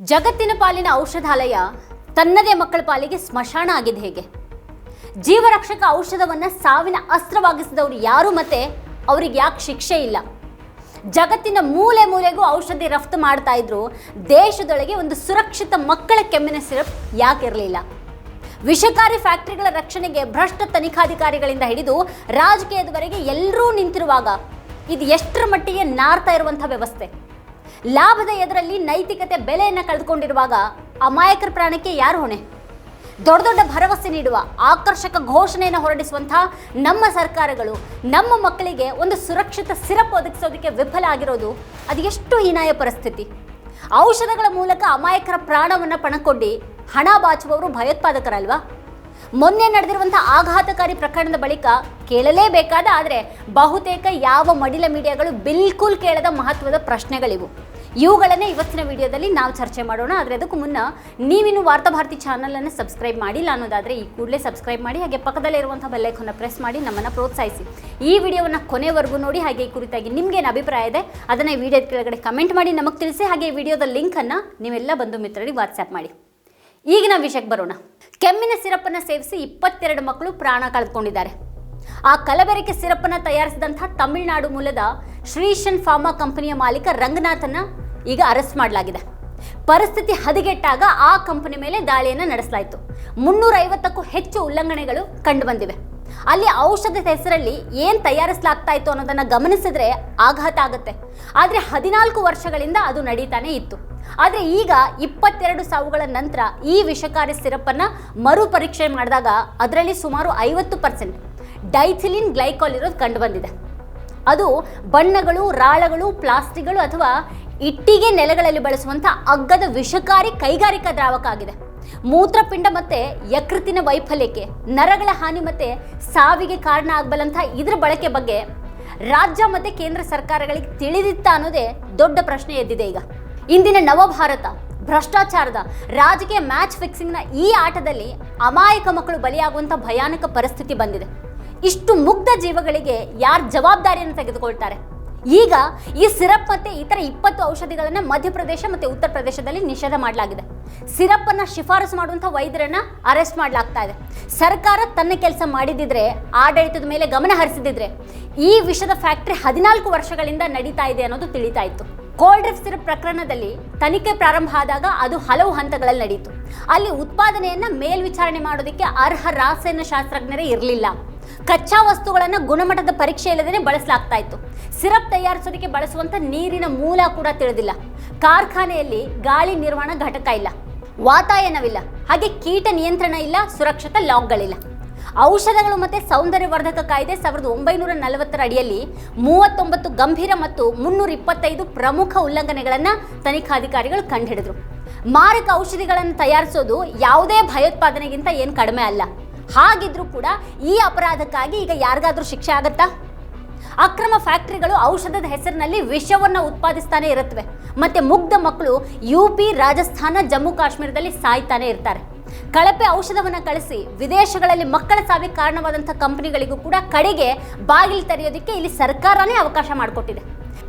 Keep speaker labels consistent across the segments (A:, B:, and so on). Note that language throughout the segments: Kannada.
A: ಜಗತ್ತಿನ ಪಾಲಿನ ಔಷಧಾಲಯ ತನ್ನದೇ ಮಕ್ಕಳ ಪಾಲಿಗೆ ಸ್ಮಶಾನ ಆಗಿದೆ ಹೇಗೆ? ಜೀವರಕ್ಷಕ ಔಷಧವನ್ನ ಸಾವಿನ ಅಸ್ತ್ರವಾಗಿಸಿದವರು ಯಾರು ಮತ್ತೆ ಅವ್ರಿಗೆ ಯಾಕೆ ಶಿಕ್ಷೆ ಇಲ್ಲ? ಜಗತ್ತಿನ ಮೂಲೆ ಮೂಲೆಗೂ ಔಷಧಿ ರಫ್ತು ಮಾಡ್ತಾ ಇದ್ರು ದೇಶದೊಳಗೆ ಒಂದು ಸುರಕ್ಷಿತ ಮಕ್ಕಳ ಕೆಮ್ಮಿನ ಸಿರಪ್ ಯಾಕಿರಲಿಲ್ಲ ವಿಷಕಾರಿ ಫ್ಯಾಕ್ಟರಿಗಳ ರಕ್ಷಣೆಗೆ ಭ್ರಷ್ಟ ತನಿಖಾಧಿಕಾರಿಗಳಿಂದ ಹಿಡಿದು ರಾಜಕೀಯದವರೆಗೆ ಎಲ್ಲರೂ ನಿಂತಿರುವಾಗ ಇದು ಎಷ್ಟರ ಮಟ್ಟಿಗೆ ನಾರ್ತಾ ಇರುವಂಥ ವ್ಯವಸ್ಥೆ? ಲಾಭದ ಎದುರಲ್ಲಿ ನೈತಿಕತೆ ಬೆಲೆಯನ್ನು ಕಳೆದುಕೊಂಡಿರುವಾಗ ಅಮಾಯಕರ ಪ್ರಾಣಕ್ಕೆ ಯಾರು ಹೊಣೆ? ದೊಡ್ಡ ದೊಡ್ಡ ಭರವಸೆ ನೀಡುವ ಆಕರ್ಷಕ ಘೋಷಣೆಯನ್ನು ಹೊರಡಿಸುವಂತಹ ನಮ್ಮ ಸರ್ಕಾರಗಳು, ನಮ್ಮ ಮಕ್ಕಳಿಗೆ ಒಂದು ಸುರಕ್ಷಿತ ಸಿರಪ್ ಒದಗಿಸೋದಕ್ಕೆ ವಿಫಲ ಆಗಿರೋದು ಅದು ಎಷ್ಟು ಹೀನಾಯ ಪರಿಸ್ಥಿತಿ. ಔಷಧಗಳ ಮೂಲಕ ಅಮಾಯಕರ ಪ್ರಾಣವನ್ನು ಪಣಕೊಂಡು ಹಣ ಬಾಚುವವರು ಭಯೋತ್ಪಾದಕರಲ್ವಾ? ಮೊನ್ನೆ ನಡೆದಿರುವಂಥ ಆಘಾತಕಾರಿ ಪ್ರಕರಣದ ಬಳಿಕ ಕೇಳಲೇಬೇಕಾದ, ಆದರೆ ಬಹುತೇಕ ಯಾವ ಮಡಿಲ ಮೀಡಿಯಾಗಳು ಬಿಲ್ಕುಲ್ ಕೇಳದ ಮಹತ್ವದ ಪ್ರಶ್ನೆಗಳಿವು. ಇವುಗಳನ್ನೇ ಇವತ್ತಿನ ವಿಡಿಯೋದಲ್ಲಿ ನಾವು ಚರ್ಚೆ ಮಾಡೋಣ. ಆದರೆ ಅದಕ್ಕೂ ಮುನ್ನ ನೀವಿನ್ನು ವಾರ್ತಾಭಾರತಿ ಚಾನಲನ್ನು ಸಬ್ಸ್ಕ್ರೈಬ್ ಮಾಡಿಲ್ಲ ಅನ್ನೋದಾದರೆ ಈ ಕೂಡಲೇ ಸಬ್ಸ್ಕ್ರೈಬ್ ಮಾಡಿ, ಹಾಗೆ ಪಕ್ಕದಲ್ಲೇ ಇರುವಂಥ ಬೆಲ್ಲೈಕನ್ನು ಪ್ರೆಸ್ ಮಾಡಿ ನಮ್ಮನ್ನು ಪ್ರೋತ್ಸಾಹಿಸಿ. ಈ ವಿಡಿಯೋವನ್ನು ಕೊನೆವರೆಗೂ ನೋಡಿ, ಹಾಗೆ ಈ ಕುರಿತಾಗಿ ನಿಮಗೇನು ಅಭಿಪ್ರಾಯ ಇದೆ, ಅದನ್ನು ಈ ವಿಡಿಯೋದ ಕೆಳಗಡೆ ಕಮೆಂಟ್ ಮಾಡಿ ನಮಗೆ ತಿಳಿಸಿ, ಹಾಗೆ ಈ ವಿಡಿಯೋದ ಲಿಂಕನ್ನು ನೀವೆಲ್ಲ ಬಂಧು ಮಿತ್ರರಿಗೆ ವಾಟ್ಸ್ಆ್ಯಪ್ ಮಾಡಿ. ಈಗಿನ ವಿಷಯಕ್ಕೆ ಬರೋಣ. ಕೆಮ್ಮಿನ ಸಿರಪ್ಪನ್ನು ಸೇವಿಸಿ ಇಪ್ಪತ್ತೆರಡು ಮಕ್ಕಳು ಪ್ರಾಣ ಕಳೆದುಕೊಂಡಿದ್ದಾರೆ. ಆ ಕಲಬೆರಕೆ ಸಿರಪನ್ನು ತಯಾರಿಸಿದಂತಹ ತಮಿಳುನಾಡು ಮೂಲದ ಶ್ರೀಶನ್ ಫಾರ್ಮಾ ಕಂಪನಿಯ ಮಾಲೀಕ ರಂಗನಾಥನ ಈಗ ಅರೆಸ್ಟ್ ಮಾಡಲಾಗಿದೆ. ಪರಿಸ್ಥಿತಿ ಹದಗೆಟ್ಟಾಗ ಆ ಕಂಪನಿ ಮೇಲೆ ದಾಳಿಯನ್ನು ನಡೆಸಲಾಯಿತು. ಮುನ್ನೂರೈವತ್ತಕ್ಕೂ ಹೆಚ್ಚು ಉಲ್ಲಂಘನೆಗಳು ಕಂಡುಬಂದಿವೆ. ಅಲ್ಲಿ ಔಷಧದ ಹೆಸರಲ್ಲಿ ಏನು ತಯಾರಿಸಲಾಗ್ತಾ ಇತ್ತು ಅನ್ನೋದನ್ನು ಗಮನಿಸಿದ್ರೆ ಆಘಾತ ಆಗುತ್ತೆ. ಆದರೆ ಹದಿನಾಲ್ಕು ವರ್ಷಗಳಿಂದ ಅದು ನಡೀತಾನೆ ಇತ್ತು. ಆದರೆ ಈಗ ಇಪ್ಪತ್ತೆರಡು ಸಾವುಗಳ ನಂತರ ಈ ವಿಷಕಾರಿ ಸಿರಪ್ಪನ್ನು ಮರು ಪರೀಕ್ಷೆ ಮಾಡಿದಾಗ ಅದರಲ್ಲಿ ಸುಮಾರು ಐವತ್ತು ಪರ್ಸೆಂಟ್ ಡೈಥಿಲಿನ್ ಗ್ಲೈಕಾಲ್ ಇರೋದು ಕಂಡುಬಂದಿದೆ ಅದು ಬಣ್ಣಗಳು, ರಾಳಗಳು, ಪ್ಲಾಸ್ಟಿಕ್ಗಳು ಅಥವಾ ಇಟ್ಟಿಗೆ ನೆಲೆಗಳಲ್ಲಿ ಬಳಸುವಂಥ ಅಗ್ಗದ ವಿಷಕಾರಿ ಕೈಗಾರಿಕಾ ದ್ರಾವಕ ಆಗಿದೆ. ಮೂತ್ರಪಿಂಡ ಮತ್ತೆ ಯಕೃತಿನ ವೈಫಲ್ಯಕ್ಕೆ, ನರಗಳ ಹಾನಿ ಮತ್ತೆ ಸಾವಿಗೆ ಕಾರಣ ಆಗಬಲ್ಲಂಥ ಇದರ ಬಳಕೆ ಬಗ್ಗೆ ರಾಜ್ಯ ಮತ್ತು ಕೇಂದ್ರ ಸರ್ಕಾರಗಳಿಗೆ ತಿಳಿದಿತ್ತ ಅನ್ನೋದೇ ದೊಡ್ಡ ಪ್ರಶ್ನೆ ಎದ್ದಿದೆ ಈಗ. ಇಂದಿನ ನವಭಾರತ ಭ್ರಷ್ಟಾಚಾರದ ರಾಜಕೀಯ ಮ್ಯಾಚ್ ಫಿಕ್ಸಿಂಗ್ನ ಈ ಆಟದಲ್ಲಿ ಅಮಾಯಕ ಮಕ್ಕಳು ಬಲಿಯಾಗುವಂಥ ಭಯಾನಕ ಪರಿಸ್ಥಿತಿ ಬಂದಿದೆ. ಇಷ್ಟು ಮುಗ್ಧ ಜೀವಗಳಿಗೆ ಯಾರು ಜವಾಬ್ದಾರಿಯನ್ನು ತೆಗೆದುಕೊಳ್ತಾರೆ? ಈಗ ಈ ಸಿರಪ್ ಮತ್ತೆ ಇತರ ಇಪ್ಪತ್ತು ಔಷಧಿಗಳನ್ನು ಮಧ್ಯಪ್ರದೇಶ ಮತ್ತೆ ಉತ್ತರ ಪ್ರದೇಶದಲ್ಲಿ ನಿಷೇಧ ಮಾಡಲಾಗಿದೆ. ಸಿರಪ್ ಅನ್ನ ಶಿಫಾರಸು ಮಾಡುವಂಥ ವೈದ್ಯರನ್ನ ಅರೆಸ್ಟ್ ಮಾಡಲಾಗ್ತಾ ಇದೆ. ಸರ್ಕಾರ ತನ್ನ ಕೆಲಸ ಮಾಡಿದಿದ್ರೆ, ಆಡಳಿತದ ಮೇಲೆ ಗಮನ ಹರಿಸಿದಿದ್ರೆ, ಈ ವಿಷದ ಫ್ಯಾಕ್ಟರಿ ಹದಿನಾಲ್ಕು ವರ್ಷಗಳಿಂದ ನಡೀತಾ ಇದೆ ಅನ್ನೋದು ತಿಳಿತಾ ಇತ್ತು. ಕೋಲ್ಡ್ ಡ್ರಿಪ್ ಸಿರಪ್ ಪ್ರಕರಣದಲ್ಲಿ ತನಿಖೆ ಪ್ರಾರಂಭ ಆದಾಗ ಅದು ಹಲವು ಹಂತಗಳಲ್ಲಿ ನಡೆಯಿತು ಅಲ್ಲಿ ಉತ್ಪಾದನೆಯನ್ನ ಮೇಲ್ವಿಚಾರಣೆ ಮಾಡೋದಕ್ಕೆ ಅರ್ಹ ರಾಸಾಯನ ಶಾಸ್ತ್ರಜ್ಞರೇ ಇರಲಿಲ್ಲ. ಕಚ್ಚಾ ವಸ್ತುಗಳನ್ನು ಗುಣಮಟ್ಟದ ಪರೀಕ್ಷೆ ಇಲ್ಲದೇ ಬಳಸಲಾಗ್ತಾ ಇತ್ತು. ಸಿರಪ್ ತಯಾರಿಸೋದಕ್ಕೆ ಬಳಸುವಂಥ ನೀರಿನ ಮೂಲ ಕೂಡ ತಿಳಿದಿಲ್ಲ. ಕಾರ್ಖಾನೆಯಲ್ಲಿ ಗಾಳಿ ನಿರ್ವಹಣಾ ಘಟಕ ಇಲ್ಲ. ವಾತಾಯನವಿಲ್ಲ. ಹಾಗೆ ಕೀಟ ನಿಯಂತ್ರಣ ಇಲ್ಲ, ಸುರಕ್ಷತಾ ಲಾಕ್ಗಳಿಲ್ಲ. ಔಷಧಗಳು ಮತ್ತು ಸೌಂದರ್ಯವರ್ಧಕ ಕಾಯ್ದೆ ಸಾವಿರದ ಒಂಬೈನೂರ ನಲವತ್ತರ ಅಡಿಯಲ್ಲಿ ಮೂವತ್ತೊಂಬತ್ತು ಗಂಭೀರ ಮತ್ತು ಮುನ್ನೂರ ಇಪ್ಪತ್ತೈದು ಪ್ರಮುಖ ಉಲ್ಲಂಘನೆಗಳನ್ನು ತನಿಖಾಧಿಕಾರಿಗಳು ಕಂಡುಹಿಡಿದ್ರು ಮಾರಕ ಔಷಧಿಗಳನ್ನು ತಯಾರಿಸೋದು ಯಾವುದೇ ಭಯೋತ್ಪಾದನೆಗಿಂತ ಏನು ಕಡಿಮೆ ಅಲ್ಲ. ಹಾಗಿದ್ರೂ ಕೂಡ ಈ ಅಪರಾಧಕ್ಕಾಗಿ ಈಗ ಯಾರಿಗಾದ್ರೂ ಶಿಕ್ಷೆ ಆಗತ್ತಾ? ಅಕ್ರಮ ಫ್ಯಾಕ್ಟರಿಗಳು ಔಷಧದ ಹೆಸರಿನಲ್ಲಿ ವಿಷವನ್ನು ಉತ್ಪಾದಿಸ್ತಾನೆ ಇರುತ್ತವೆ. ಮತ್ತೆ ಮುಗ್ಧ ಮಕ್ಕಳು ಯು ಪಿ, ರಾಜಸ್ಥಾನ, ಜಮ್ಮು ಕಾಶ್ಮೀರದಲ್ಲಿ ಸಾಯ್ತಾನೆ ಇರ್ತಾರೆ. ಕಳಪೆ ಔಷಧವನ್ನು ಕಳಿಸಿ ವಿದೇಶಗಳಲ್ಲಿ ಮಕ್ಕಳ ಸಾವಿಗೆ ಕಾರಣವಾದಂಥ ಕಂಪನಿಗಳಿಗೂ ಕೂಡ ಕಡೆಗೆ ಬಾಗಿಲು ತೆರೆಯೋದಕ್ಕೆ ಇಲ್ಲಿ ಸರ್ಕಾರನೇ ಅವಕಾಶ ಮಾಡಿಕೊಟ್ಟಿದೆ.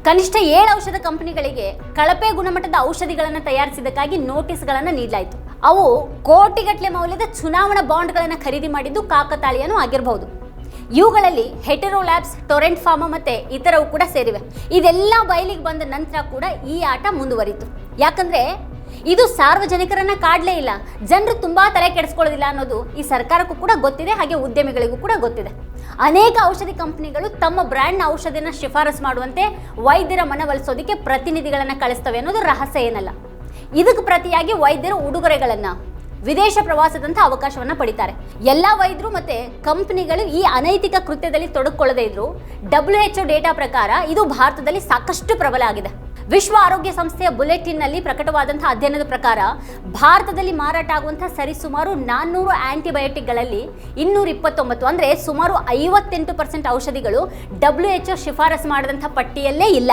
A: ಕನಿಷ್ಠ ಏಳು ಔಷಧ ಕಂಪನಿಗಳಿಗೆ ಕಳಪೆ ಗುಣಮಟ್ಟದ ಔಷಧಿಗಳನ್ನು ತಯಾರಿಸಿದ್ದಕ್ಕಾಗಿ ನೋಟಿಸ್ಗಳನ್ನು ನೀಡಲಾಯಿತು. ಅವು ಕೋಟಿಗಟ್ಟಲೆ ಮೌಲ್ಯದ ಚುನಾವಣಾ ಬಾಂಡ್ಗಳನ್ನು ಖರೀದಿ ಮಾಡಿದ್ದು ಕಾಕತಾಳೀಯನೂ ಆಗಿರಬಹುದು. ಇವುಗಳಲ್ಲಿ ಹೆಟೆರೋ ಲ್ಯಾಬ್ಸ್ ಟೊರೆಂಟ್ ಫಾರ್ಮಾ ಮತ್ತೆ ಇತರವು ಕೂಡ ಸೇರಿವೆ. ಇದೆಲ್ಲ ಬಯಲಿಗೆ ಬಂದ ನಂತರ ಕೂಡ ಈ ಆಟ ಮುಂದುವರಿತು. ಯಾಕಂದ್ರೆ ಇದು ಸಾರ್ವಜನಿಕರನ್ನ ಕಾಡಲೇ ಇಲ್ಲ. ಜನರು ತುಂಬಾ ತಲೆ ಕೆಡಿಸ್ಕೊಳ್ಳೋದಿಲ್ಲ ಅನ್ನೋದು ಈ ಸರ್ಕಾರಕ್ಕೂ ಕೂಡ ಗೊತ್ತಿದೆ, ಹಾಗೆ ಉದ್ಯಮಿಗಳಿಗೂ ಕೂಡ ಗೊತ್ತಿದೆ. ಅನೇಕ ಔಷಧಿ ಕಂಪನಿಗಳು ತಮ್ಮ ಬ್ರ್ಯಾಂಡ್ನ ಔಷಧಿನ ಶಿಫಾರಸು ಮಾಡುವಂತೆ ವೈದ್ಯರ ಮನವೊಲಿಸೋದಕ್ಕೆ ಪ್ರತಿನಿಧಿಗಳನ್ನು ಕಳಿಸ್ತವೆ ಅನ್ನೋದು ರಹಸ್ಯ ಏನಲ್ಲ. ಇದಕ್ಕೆ ಪ್ರತಿಯಾಗಿ ವೈದ್ಯರು ಉಡುಗೊರೆಗಳನ್ನು, ವಿದೇಶ ಪ್ರವಾಸದಂಥ ಅವಕಾಶವನ್ನ ಪಡಿತಾರೆ. ಎಲ್ಲ ವೈದ್ಯರು ಮತ್ತೆ ಕಂಪನಿಗಳು ಈ ಅನೈತಿಕ ಕೃತ್ಯದಲ್ಲಿ ತೊಡಕೊಳ್ಳದೇ ಇದ್ರು ಡಬ್ಲ್ಯೂ ಎಚ್ ಡೇಟಾ ಪ್ರಕಾರ ಇದು ಭಾರತದಲ್ಲಿ ಸಾಕಷ್ಟು ಪ್ರಬಲ ಆಗಿದೆ. ವಿಶ್ವ ಆರೋಗ್ಯ ಸಂಸ್ಥೆಯ ಬುಲೆಟಿನ್ನಲ್ಲಿ ಪ್ರಕಟವಾದಂಥ ಅಧ್ಯಯನದ ಪ್ರಕಾರ ಭಾರತದಲ್ಲಿ ಮಾರಾಟ ಆಗುವಂಥ ಸರಿಸುಮಾರು ನಾನ್ನೂರು ಆ್ಯಂಟಿಬಯೋಟಿಕ್ಗಳಲ್ಲಿ ಇನ್ನೂರ ಇಪ್ಪತ್ತೊಂಬತ್ತು ಅಂದರೆ ಸುಮಾರು ಐವತ್ತೆಂಟು ಪರ್ಸೆಂಟ್ ಔಷಧಿಗಳು ಡಬ್ಲ್ಯೂ ಎಚ್ ಮಾಡಿದಂಥ ಮಾಡಿದಂಥ ಪಟ್ಟಿಯಲ್ಲೇ ಇಲ್ಲ.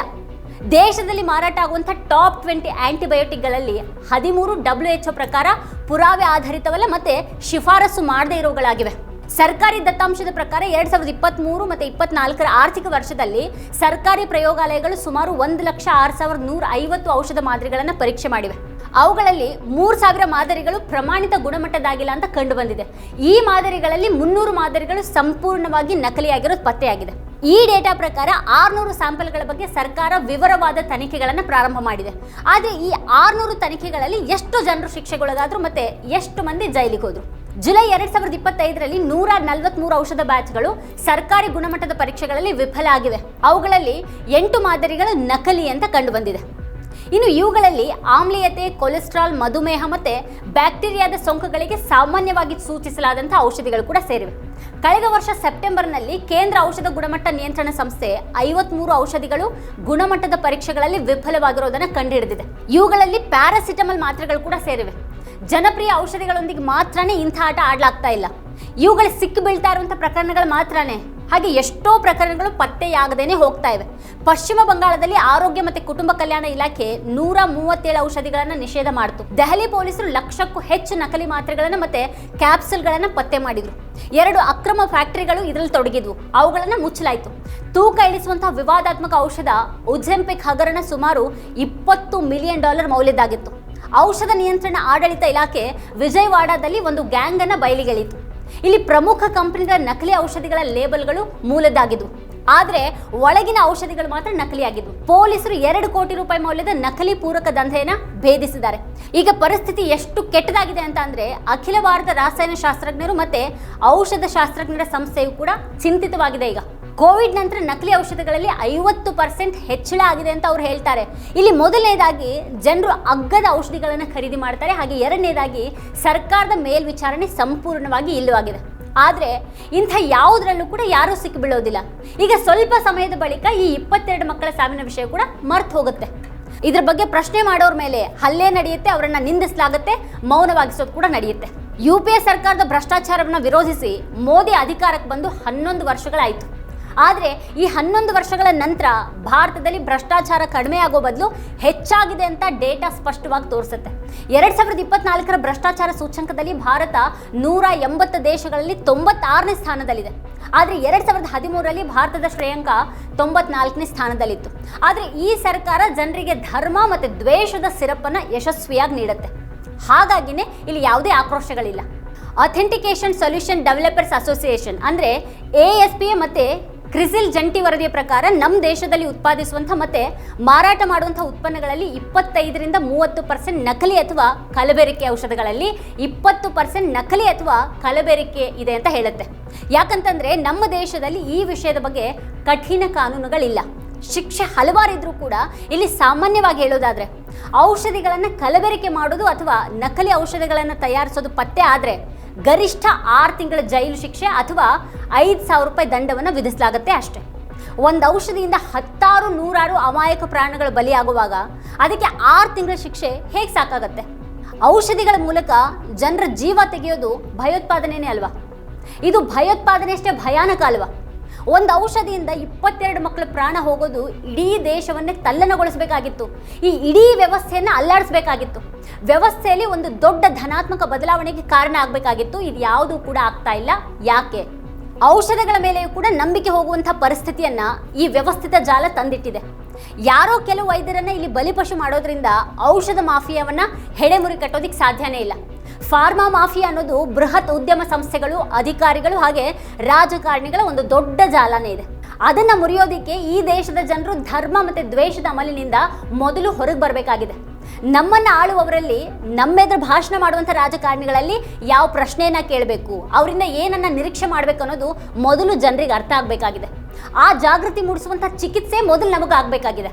A: ದೇಶದಲ್ಲಿ ಮಾರಾಟ ಆಗುವಂಥ ಟಾಪ್ ಟ್ವೆಂಟಿ ಆ್ಯಂಟಿಬಯೋಟಿಕ್ಗಳಲ್ಲಿ ಹದಿಮೂರು ಡಬ್ಲ್ಯೂ ಎಚ್ ಪ್ರಕಾರ ಪುರಾವೆ ಆಧಾರಿತವಲ್ಲ ಮತ್ತು ಶಿಫಾರಸು ಮಾಡದೇ ಇರೋಗಳಾಗಿವೆ. ಸರ್ಕಾರಿ ದತ್ತಾಂಶದ ಪ್ರಕಾರ ಎರಡು ಸಾವಿರದ ಇಪ್ಪತ್ತ್ಮೂರು ಮತ್ತು ಇಪ್ಪತ್ನಾಲ್ಕರ ಆರ್ಥಿಕ ವರ್ಷದಲ್ಲಿ ಸರ್ಕಾರಿ ಪ್ರಯೋಗಾಲಯಗಳು ಸುಮಾರು ಒಂದು ಲಕ್ಷ ಆರು ಸಾವಿರದ ನೂರ ಐವತ್ತು ಔಷಧ ಮಾದರಿಗಳನ್ನು ಪರೀಕ್ಷೆ ಮಾಡಿವೆ. ಅವುಗಳಲ್ಲಿ ಮೂರು ಸಾವಿರ ಮಾದರಿಗಳು ಪ್ರಮಾಣಿತ ಗುಣಮಟ್ಟದಾಗಿಲ್ಲ ಅಂತ ಕಂಡುಬಂದಿದೆ. ಈ ಮಾದರಿಗಳಲ್ಲಿ ಮುನ್ನೂರು ಮಾದರಿಗಳು ಸಂಪೂರ್ಣವಾಗಿ ನಕಲಿಯಾಗಿರೋದು ಪತ್ತೆಯಾಗಿದೆ. ಈ ಡೇಟಾ ಪ್ರಕಾರ ಆರುನೂರು ಸ್ಯಾಂಪಲ್ಗಳ ಬಗ್ಗೆ ಸರ್ಕಾರ ವಿವರವಾದ ತನಿಖೆಗಳನ್ನು ಪ್ರಾರಂಭ ಮಾಡಿದೆ. ಆದರೆ ಈ ಆರ್ನೂರು ತನಿಖೆಗಳಲ್ಲಿ ಎಷ್ಟು ಜನರು ಶಿಕ್ಷೆಗೊಳಗಾದ್ರು ಮತ್ತೆ ಎಷ್ಟು ಮಂದಿ ಜೈಲಿಗೆ ಹೋದರು? ಜುಲೈ ಎರಡು ಸಾವಿರದ ಇಪ್ಪತ್ತೈದರಲ್ಲಿ ನೂರ ನಲವತ್ಮೂರು ಔಷಧ ಬ್ಯಾಚ್ಗಳು ಸರ್ಕಾರಿ ಗುಣಮಟ್ಟದ ಪರೀಕ್ಷೆಗಳಲ್ಲಿ ವಿಫಲ ಆಗಿವೆ. ಅವುಗಳಲ್ಲಿ ಎಂಟು ಮಾದರಿಗಳು ನಕಲಿ ಅಂತ ಕಂಡು ಬಂದಿದೆ ಇನ್ನು ಇವುಗಳಲ್ಲಿ ಆಮ್ಲೀಯತೆ, ಕೊಲೆಸ್ಟ್ರಾಲ್, ಮಧುಮೇಹ ಮತ್ತೆ ಬ್ಯಾಕ್ಟೀರಿಯಾದ ಸೋಂಕುಗಳಿಗೆ ಸಾಮಾನ್ಯವಾಗಿ ಸೂಚಿಸಲಾದಂಥ ಔಷಧಿಗಳು ಕೂಡ ಸೇರಿವೆ. ಕಳೆದ ವರ್ಷ ಸೆಪ್ಟೆಂಬರ್ನಲ್ಲಿ ಕೇಂದ್ರ ಔಷಧ ಗುಣಮಟ್ಟ ನಿಯಂತ್ರಣ ಸಂಸ್ಥೆ ಐವತ್ಮೂರು ಔಷಧಿಗಳು ಗುಣಮಟ್ಟದ ಪರೀಕ್ಷೆಗಳಲ್ಲಿ ವಿಫಲವಾಗಿರೋದನ್ನು ಕಂಡುಹಿಡಿದಿದೆ. ಇವುಗಳಲ್ಲಿ ಪ್ಯಾರಾಸಿಟಮಲ್ ಮಾತ್ರೆಗಳು ಕೂಡ ಸೇರಿವೆ. ಜನಪ್ರಿಯ ಔಷಧಿಗಳೊಂದಿಗೆ ಮಾತ್ರನೇ ಇಂಥ ಆಟ ಆಡಲಾಗ್ತಾ ಇಲ್ಲ. ಇವುಗಳು ಸಿಕ್ಕಿ ಬೀಳ್ತಾ ಇರುವಂಥ ಪ್ರಕರಣಗಳು ಮಾತ್ರನೇ. ಹಾಗೆ ಎಷ್ಟೋ ಪ್ರಕರಣಗಳು ಪತ್ತೆಯಾಗದೇನೆ ಹೋಗ್ತಾ ಇವೆ. ಪಶ್ಚಿಮ ಬಂಗಾಳದಲ್ಲಿ ಆರೋಗ್ಯ ಮತ್ತು ಕುಟುಂಬ ಕಲ್ಯಾಣ ಇಲಾಖೆ ನೂರ ಮೂವತ್ತೇಳು ಔಷಧಿಗಳನ್ನು ನಿಷೇಧ ಮಾಡಿತು. ದೆಹಲಿ ಪೊಲೀಸರು ಲಕ್ಷಕ್ಕೂ ಹೆಚ್ಚು ನಕಲಿ ಮಾತ್ರೆಗಳನ್ನು ಮತ್ತೆ ಕ್ಯಾಪ್ಸುಲ್ಗಳನ್ನು ಪತ್ತೆ ಮಾಡಿದ್ರು. ಎರಡು ಅಕ್ರಮ ಫ್ಯಾಕ್ಟರಿಗಳು ಇದರಲ್ಲಿ ತೊಡಗಿದ್ವು. ಅವುಗಳನ್ನು ಮುಚ್ಚಲಾಯಿತು. ತೂಕ ಇಳಿಸುವಂತಹ ವಿವಾದಾತ್ಮಕ ಔಷಧ ಉಜೆಂಪಿಕ್ ಹಗರಣ ಸುಮಾರು ಇಪ್ಪತ್ತು ಮಿಲಿಯನ್ ಡಾಲರ್ ಮೌಲ್ಯದಾಗಿತ್ತು ಔಷಧ ನಿಯಂತ್ರಣ ಆಡಳಿತ ಇಲಾಖೆ ವಿಜಯವಾಡದಲ್ಲಿ ಒಂದು ಗ್ಯಾಂಗ್ ಅನ್ನ ಬಯಲಿಗೆಳಿತು ಇಲ್ಲಿ ಪ್ರಮುಖ ಕಂಪನಿಗಳ ನಕಲಿ ಔಷಧಿಗಳ ಲೇಬಲ್ಗಳು ಮೂಲದಾಗಿದ್ವು ಆದರೆ ಒಳಗಿನ ಔಷಧಿಗಳು ಮಾತ್ರ ನಕಲಿಯಾಗಿದ್ವು ಪೊಲೀಸರು ಎರಡು ಕೋಟಿ ರೂಪಾಯಿ ಮೌಲ್ಯದ ನಕಲಿ ಪೂರಕ ದಂಧೆಯನ್ನು ಭೇದಿಸಿದ್ದಾರೆ. ಈಗ ಪರಿಸ್ಥಿತಿ ಎಷ್ಟು ಕೆಟ್ಟದಾಗಿದೆ ಅಂತ ಅಂದರೆ ಅಖಿಲ ಭಾರತ ರಾಸಾಯನ ಶಾಸ್ತ್ರಜ್ಞರು ಮತ್ತೆ ಔಷಧ ಶಾಸ್ತ್ರಜ್ಞರ ಸಂಸ್ಥೆಯು ಕೂಡ ಚಿಂತಿತವಾಗಿದೆ ಈಗ. ಕೋವಿಡ್ ನಂತರ ನಕಲಿ ಔಷಧಗಳಲ್ಲಿ ಐವತ್ತು ಪರ್ಸೆಂಟ್ ಹೆಚ್ಚಳ ಆಗಿದೆ ಅಂತ ಅವ್ರು ಹೇಳ್ತಾರೆ. ಇಲ್ಲಿ ಮೊದಲನೇದಾಗಿ ಜನರು ಅಗ್ಗದ ಔಷಧಿಗಳನ್ನು ಖರೀದಿ ಮಾಡ್ತಾರೆ. ಹಾಗೆ ಎರಡನೇದಾಗಿ ಸರ್ಕಾರದ ಮೇಲ್ವಿಚಾರಣೆ ಸಂಪೂರ್ಣವಾಗಿ ಇಲ್ಲವಾಗಿದೆ. ಆದರೆ ಇಂಥ ಯಾವುದರಲ್ಲೂ ಕೂಡ ಯಾರೂ ಸಿಕ್ಕಿಬೀಳೋದಿಲ್ಲ ಈಗ ಸ್ವಲ್ಪ ಸಮಯದ ಬಳಿಕ ಈ ಇಪ್ಪತ್ತೆರಡು ಮಕ್ಕಳ ಸಾವಿನ ವಿಷಯ ಕೂಡ ಮರ್ತು ಹೋಗುತ್ತೆ. ಇದ್ರ ಬಗ್ಗೆ ಪ್ರಶ್ನೆ ಮಾಡೋರ ಮೇಲೆ ಹಲ್ಲೆ ನಡೆಯುತ್ತೆ, ಅವರನ್ನು ನಿಂದಿಸಲಾಗುತ್ತೆ, ಮೌನವಾಗಿಸೋದು ಕೂಡ ನಡೆಯುತ್ತೆ. ಯು ಪಿ ಎ ಸರ್ಕಾರದ ಭ್ರಷ್ಟಾಚಾರವನ್ನು ವಿರೋಧಿಸಿ ಮೋದಿ ಅಧಿಕಾರಕ್ಕೆ ಬಂದು ಹನ್ನೊಂದು ವರ್ಷಗಳಾಯಿತು. ಆದರೆ ಈ ಹನ್ನೊಂದು ವರ್ಷಗಳ ನಂತರ ಭಾರತದಲ್ಲಿ ಭ್ರಷ್ಟಾಚಾರ ಕಡಿಮೆ ಆಗೋ ಬದಲು ಹೆಚ್ಚಾಗಿದೆ ಅಂತ ಡೇಟಾ ಸ್ಪಷ್ಟವಾಗಿ ತೋರಿಸುತ್ತೆ. ಎರಡು ಸಾವಿರದ ಇಪ್ಪತ್ನಾಲ್ಕರ ಭ್ರಷ್ಟಾಚಾರ ಸೂಚ್ಯಂಕದಲ್ಲಿ ಭಾರತ ನೂರ ಎಂಬತ್ತು ದೇಶಗಳಲ್ಲಿ ತೊಂಬತ್ತಾರನೇ ಸ್ಥಾನದಲ್ಲಿದೆ. ಆದರೆ ಎರಡು ಸಾವಿರದ ಹದಿಮೂರರಲ್ಲಿ ಭಾರತದ ಶ್ರೇಯಾಂಕ ತೊಂಬತ್ನಾಲ್ಕನೇ ಸ್ಥಾನದಲ್ಲಿತ್ತು. ಆದರೆ ಈ ಸರ್ಕಾರ ಜನರಿಗೆ ಧರ್ಮ ಮತ್ತು ದ್ವೇಷದ ಸಿರಪನ್ನು ಯಶಸ್ವಿಯಾಗಿ ನೀಡುತ್ತೆ. ಹಾಗಾಗಿನೇ ಇಲ್ಲಿ ಯಾವುದೇ ಆಕ್ರೋಶಗಳಿಲ್ಲ. ಅಥೆಂಟಿಕೇಷನ್ ಸೊಲ್ಯೂಷನ್ ಡೆವಲಪರ್ಸ್ ಅಸೋಸಿಯೇಷನ್ ಅಂದರೆ ಎ ಎಸ್ ಪಿ ಮತ್ತು ಕ್ರಿಸಿಲ್ ಜಂಟಿ ವರದಿಯ ಪ್ರಕಾರ ನಮ್ಮ ದೇಶದಲ್ಲಿ ಉತ್ಪಾದಿಸುವಂಥ ಮತ್ತೆ ಮಾರಾಟ ಮಾಡುವಂಥ ಉತ್ಪನ್ನಗಳಲ್ಲಿ ಇಪ್ಪತ್ತೈದರಿಂದ ಮೂವತ್ತು ಪರ್ಸೆಂಟ್ ನಕಲಿ ಅಥವಾ ಕಲಬೆರಕೆ ಔಷಧಗಳಲ್ಲಿ ಇಪ್ಪತ್ತು ಪರ್ಸೆಂಟ್ ನಕಲಿ ಅಥವಾ ಕಲಬೆರಕೆ ಇದೆ ಅಂತ ಹೇಳುತ್ತೆ. ಯಾಕಂತಂದ್ರೆ ನಮ್ಮ ದೇಶದಲ್ಲಿ ಈ ವಿಷಯದ ಬಗ್ಗೆ ಕಠಿಣ ಕಾನೂನುಗಳಿಲ್ಲ. ಶಿಕ್ಷೆ ಹಲವಾರಿದ್ರೂ ಕೂಡ ಇಲ್ಲಿ ಸಾಮಾನ್ಯವಾಗಿ ಹೇಳೋದಾದ್ರೆ ಔಷಧಿಗಳನ್ನು ಕಲಬೆರಕೆ ಮಾಡೋದು ಅಥವಾ ನಕಲಿ ಔಷಧಿಗಳನ್ನು ತಯಾರಿಸೋದು ಪತ್ತೆ ಆದರೆ ಗರಿಷ್ಠ ಆರು ತಿಂಗಳ ಜೈಲು ಶಿಕ್ಷೆ ಅಥವಾ ಐದು ಸಾವಿರ ರೂಪಾಯಿ ದಂಡವನ್ನು ವಿಧಿಸಲಾಗುತ್ತೆ ಅಷ್ಟೇ. ಒಂದು ಔಷಧಿಯಿಂದ ಹತ್ತಾರು, ನೂರಾರು ಅಮಾಯಕ ಪ್ರಾಣಗಳು ಬಲಿಯಾಗುವಾಗ ಅದಕ್ಕೆ ಆರು ತಿಂಗಳ ಶಿಕ್ಷೆ ಹೇಗೆ ಸಾಕಾಗತ್ತೆ? ಔಷಧಿಗಳ ಮೂಲಕ ಜನರ ಜೀವ ತೆಗೆಯೋದು ಭಯೋತ್ಪಾದನೆಯೇ ಅಲ್ವಾ? ಇದು ಭಯೋತ್ಪಾದನೆ ಅಷ್ಟೇ ಭಯಾನಕ ಅಲ್ವಾ? ಒಂದು ಔಷಧಿಯಿಂದ ಇಪ್ಪತ್ತೆರಡು ಮಕ್ಕಳು ಪ್ರಾಣ ಹೋಗೋದು ಇಡೀ ದೇಶವನ್ನೇ ತಲ್ಲಣಗೊಳಿಸಬೇಕಾಗಿತ್ತು ಈ ಇಡೀ ವ್ಯವಸ್ಥೆಯನ್ನು ಅಲ್ಲಾಡಿಸಬೇಕಾಗಿತ್ತು. ವ್ಯವಸ್ಥೆಯಲ್ಲಿ ಒಂದು ದೊಡ್ಡ ಧನಾತ್ಮಕ ಬದಲಾವಣೆಗೆ ಕಾರಣ ಆಗಬೇಕಾಗಿತ್ತು. ಇದು ಯಾವುದೂ ಕೂಡ ಆಗ್ತಾ ಇಲ್ಲ. ಯಾಕೆ? ಔಷಧಗಳ ಮೇಲೆಯೂ ಕೂಡ ನಂಬಿಕೆ ಹೋಗುವಂಥ ಪರಿಸ್ಥಿತಿಯನ್ನು ಈ ವ್ಯವಸ್ಥಿತ ಜಾಲ ತಂದಿಟ್ಟಿದೆ. ಯಾರೋ ಕೆಲವು ವೈದ್ಯರನ್ನ ಇಲ್ಲಿ ಬಲಿಪಶು ಮಾಡೋದ್ರಿಂದ ಔಷಧ ಮಾಫಿಯಾವನ್ನು ಹೆಡೆಮುರಿ ಕಟ್ಟೋದಿಕ್ಕೆ ಸಾಧ್ಯನೇ ಇಲ್ಲ. ಫಾರ್ಮಾ ಮಾಫಿಯಾ ಅನ್ನೋದು ಬೃಹತ್ ಉದ್ಯಮ ಸಂಸ್ಥೆಗಳು, ಅಧಿಕಾರಿಗಳು ಹಾಗೆ ರಾಜಕಾರಣಿಗಳ ಒಂದು ದೊಡ್ಡ ಜಾಲನೇ ಇದೆ. ಅದನ್ನ ಮುರಿಯೋದಿಕ್ಕೆ ಈ ದೇಶದ ಜನರು ಧರ್ಮ ಮತ್ತೆ ದ್ವೇಷದ ಅಮಲಿನಿಂದ ಮೊದಲು ಹೊರಗೆ ಬರಬೇಕಾಗಿದೆ. ನಮ್ಮನ್ನ ಆಳುವವರಲ್ಲಿ, ನಮ್ಮೆದುರು ಭಾಷಣ ಮಾಡುವಂಥ ರಾಜಕಾರಣಿಗಳಲ್ಲಿ ಯಾವ ಪ್ರಶ್ನೆಯನ್ನ ಕೇಳಬೇಕು, ಅವರಿಂದ ಏನನ್ನ ನಿರೀಕ್ಷೆ ಮಾಡಬೇಕು ಅನ್ನೋದು ಮೊದಲು ಜನರಿಗೆ ಅರ್ಥ ಆಗಬೇಕಾಗಿದೆ. ಆ ಜಾಗೃತಿ ಮೂಡಿಸುವಂಥ ಚಿಕಿತ್ಸೆ ಮೊದಲು ನಮಗಾಗಬೇಕಾಗಿದೆ